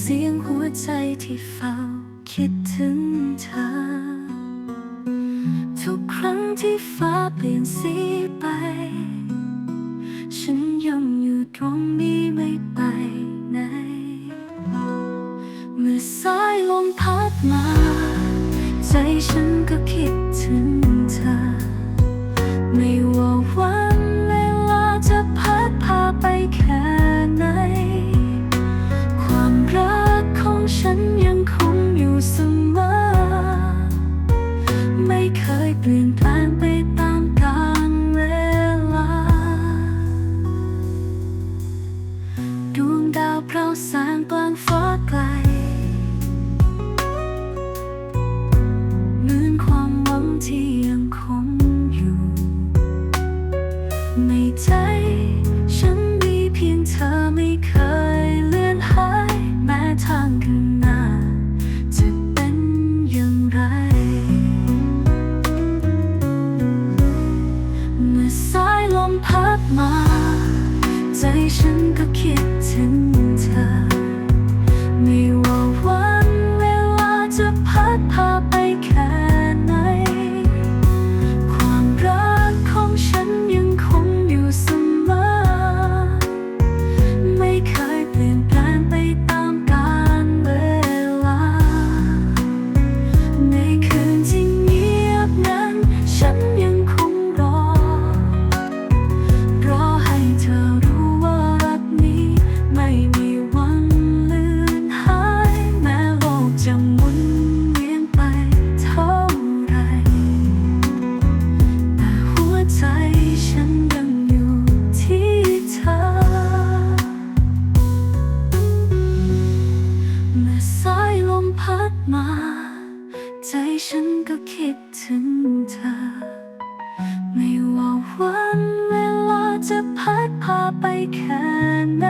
เสียงหัวใจที่เฝ้าคิดถึงเธอ ทุกครั้งที่ฟ้าเปลี่ยนสีไป ฉันยังอยู่ตรงนี้ไม่ไปไหน เมื่อสายลมพัดมา ใจฉันก็คิดถึง เราแสงกลางฟ้าไกลเหมือนความหวังที่ยังคงอยู่ในใจ มา ใจฉันก็คิดถึงเธอ ไม่ว่าวันเวลาจะพัดพาไปแค่ไหน